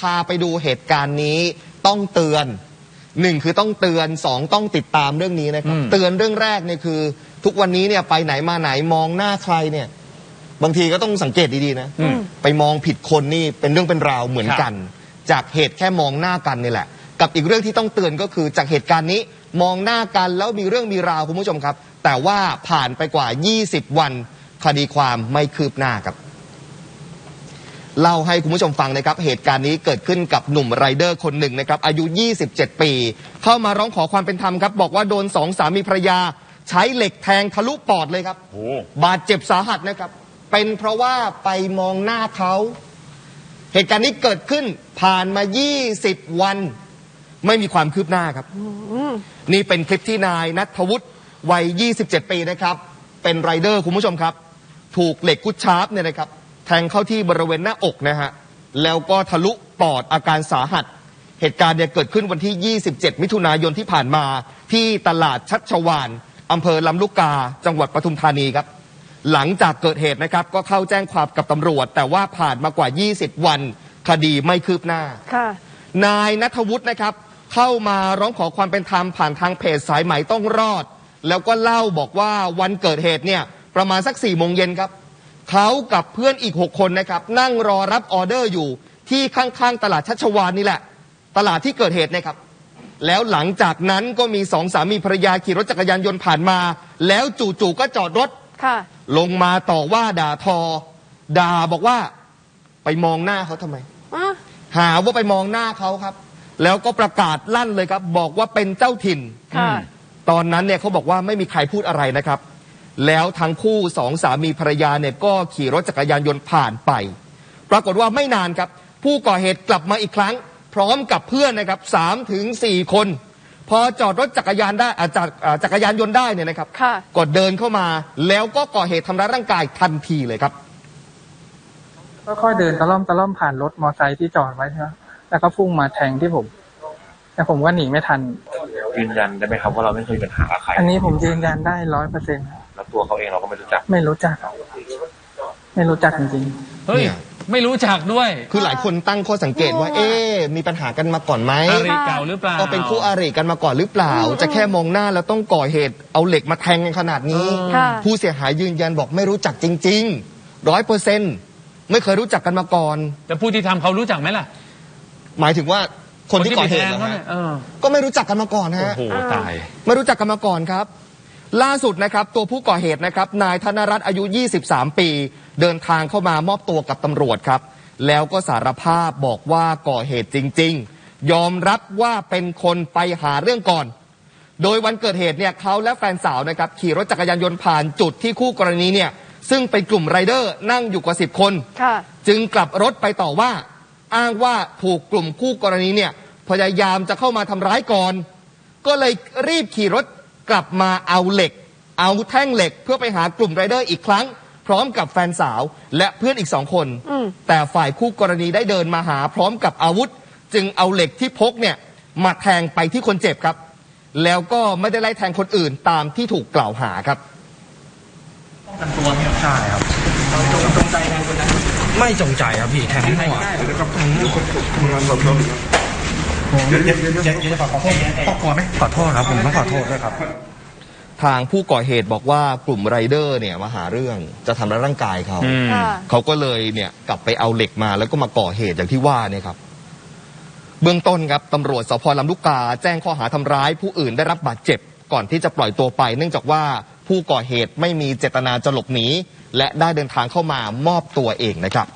พาไปดูเหตุการณ์นี้ต้องเตือนหนึ่งคือต้องเตือนสองต้องติดตามเรื่องนี้นะครับอืมเตือนเรื่องแรกเนี่ยคือ ทุกวันนี้เนี่ยไปไหนมาไหนมองหน้าใครเนี่ย บางทีก็ต้องสังเกตดีๆนะอืมไปมองผิดคนนี่เป็นเรื่องเป็นราวเหมือนกัน จากเหตุแค่มองหน้ากันนี่แหละ กับอีกเรื่องที่ต้องเตือนก็คือจากเหตุการณ์นี้มองหน้ากันแล้วมีเรื่องมีราวคุณผู้ชมครับ แต่ว่าผ่านไปกว่า 20 วันคดีความไม่คืบหน้าครับ เล่าให้คุณผู้ชมฟังนะครับเหตุการณ์นี้เกิดขึ้นกับหนุ่มไรเดอร์คนหนึ่งนะครับอายุ 27 ปี เข้ามาร้องขอความเป็นธรรมครับ บอกว่าโดนสองสามีภรรยา ใช้เหล็กแทงทะลุปอดเลยครับโอ้บาดเจ็บสาหัสนะครับ เป็นเพราะว่าไปมองหน้าเขาเหตุการณ์นี้เกิดขึ้นผ่านมา 20 วัน ไม่มีความคืบหน้าครับ นี่เป็นคลิปที่นายนัทวุฒิวัย 27 ปีนะครับ เป็นไรเดอร์คุณผู้ชมครับ ถูกเหล็กกุดชาร์ปเนี่ยนะครับแทงเข้าที่บริเวณหน้าอกนะฮะ แล้วก็ทะลุปอดอาการสาหัส เหตุการณ์เนี่ยเกิดขึ้นวันที่ 27 มิถุนายนที่ผ่านมา ที่ตลาดชัชวานอำเภอลำลูกกา จังหวัดปทุมธานีครับ หลังจากเกิดเหตุนะครับ ก็เข้าแจ้งความกับตำรวจ แต่ว่าผ่านมากว่า 20 วัน คดีไม่คืบหน้าค่ะนายนัทวุฒินะครับ เข้ามาร้องขอความเป็นธรรมผ่านทางเพจสายไหมต้องรอด แล้วก็เล่าบอกว่าวันเกิดเหตุเนี่ยประมาณสัก4ี่โมงเย็นครับ เขากับเพื่อนอีก 6 คนนะครับ นั่งรอรับออเดอร์อยู่ที่ข้างๆ ตลาดชัชวานนี่แหละ ตลาดที่เกิดเหตุนะครับ แล้วหลังจากนั้นก็มีสองสามีภรรยาขี่รถจักรยานยนต์ผ่านมา แล้วจู่ๆก็จอดรถค่ะลงมาต่อว่าด่าทอ ด่าบอกว่า ไปมองหน้าเขาทำไมอะหาว่าไปมองหน้าเขาครับ แล้วก็ประกาศลั่นเลยครับ บอกว่าเป็นเจ้าถิ่นค่ะตอนนั้นเนี่ยเขาบอกว่าไม่มีใครพูดอะไรนะครับ แล้วทั้งคู่สองสามีภรรยาเนี่ยก็ขี่รถจักรยานยนต์ผ่านไป ปรากฏว่าไม่นานครับ ผู้ก่อเหตุกลับมาอีกครั้ง พร้อมกับเพื่อนนะครับสามถึงสี่คน พอจอดรถจักรยานได้อ่าจากอ่าจักรยานยนต์ได้เนี่ยนะครับค่ะก็เดินเข้ามาแล้วก็ก่อเหตุทำร้ายร่างกายทันทีเลยครับค่อยๆเดินตะล่อมตะล่อมผ่านรถมอไซค์ที่จอดไว้ใช่ไหมแล้วก็พุ่งมาแทงที่ผม แต่ผมก็หนีไม่ทัน ยืนยันได้ไหมครับว่าเราไม่เคยมีปัญหากับใคร อันนี้ผมยืนยันได้ร้อยเปอร์เซ็นต์ แล้วตัวเขาเองเราก็ไม่รู้จัก ไม่รู้จัก ไม่รู้จักจริงเฮ้ยเนี่ยไม่รู้จักด้วย คือหลายคนตั้งข้อสังเกตว่าโอ้เอ๊ะมีปัญหากันมาก่อนไหมอารีเก่าหรือเปล่าก็เป็นคู่อาริกันมาก่อนหรือเปล่าอืมจะแค่มองหน้าแล้วต้องก่อเหตุ เอาเหล็กมาแทงกันขนาดนี้เออค่ะผู้เสียหายยืนยันบอกไม่รู้จักจริงๆร้อยเปอร์เซ็นต์ไม่เคยรู้จักกันมาก่อนแต่ผู้ที่ทำเขารู้จักไหมล่ะ หมายถึงว่าคนที่ก่อเหตุไปแทงนะเขาฮะเนี่ยเออก็ไม่รู้จักกันมาก่อนโอ้ฮะโหตาย ไม่รู้จักกันมาก่อนครับ ล่าสุดนะครับตัวผู้ก่อเหตุนะครับนายธนรัตน์อายุ 23 ปี เดินทางเข้ามามอบตัวกับตำรวจครับ แล้วก็สารภาพบอกว่าก่อเหตุจริง ๆ ยอมรับว่าเป็นคนไปหาเรื่องก่อน โดยวันเกิดเหตุเนี่ยเขาและแฟนสาวนะครับขี่รถจักรยานยนต์ผ่านจุดที่คู่กรณีเนี่ยซึ่งเป็นกลุ่มไรเดอร์นั่งอยู่กว่า10คนค่ะจึงกลับรถไปต่อว่า อ้างว่าถูกกลุ่มคู่กรณีเนี่ยพยายามจะเข้ามาทำร้ายก่อน ก็เลยรีบขี่รถ กลับมาเอาเหล็ก เอาแท่งเหล็กเพื่อไปหากลุ่มไรเดอร์อีกครั้ง พร้อมกับแฟนสาวและเพื่อนอีกสองคน อืม แต่ฝ่ายคู่กรณีได้เดินมาหาพร้อมกับอาวุธ จึงเอาเหล็กที่พกเนี่ยมาแทงไปที่คนเจ็บครับ แล้วก็ไม่ได้ไล่แทงคนอื่นตามที่ถูกกล่าวหาครับใช่ครับจงใจแทงคนนั้นไม่จงใจครับพี่แทงมั่ว เดี๋ยวเดี๋ยวเดี๋ยวเดี๋ยวขอโทษครอบครัวไหมขอโทษครับผมต้องขอโทษด้วยครับ ทางผู้ก่อเหตุบอกว่ากลุ่มไรเดอร์เนี่ยมาหาเรื่องจะทำร้ายร่างกายเขา อืม ค่ะ เขาก็เลยเนี่ยกลับไปเอาเหล็กมาแล้วก็มาก่อเหตุอย่างที่ว่าเนี่ยครับ เบื้องต้นครับตำรวจสพลำลูกกา แจ้งข้อหาทำร้ายผู้อื่นได้รับบาดเจ็บ ก่อนที่จะปล่อยตัวไป เนื่องจากว่าผู้ก่อเหตุไม่มีเจตนาจะหลบหนีและได้เดินทางเข้ามามอบตัวเองนะครับ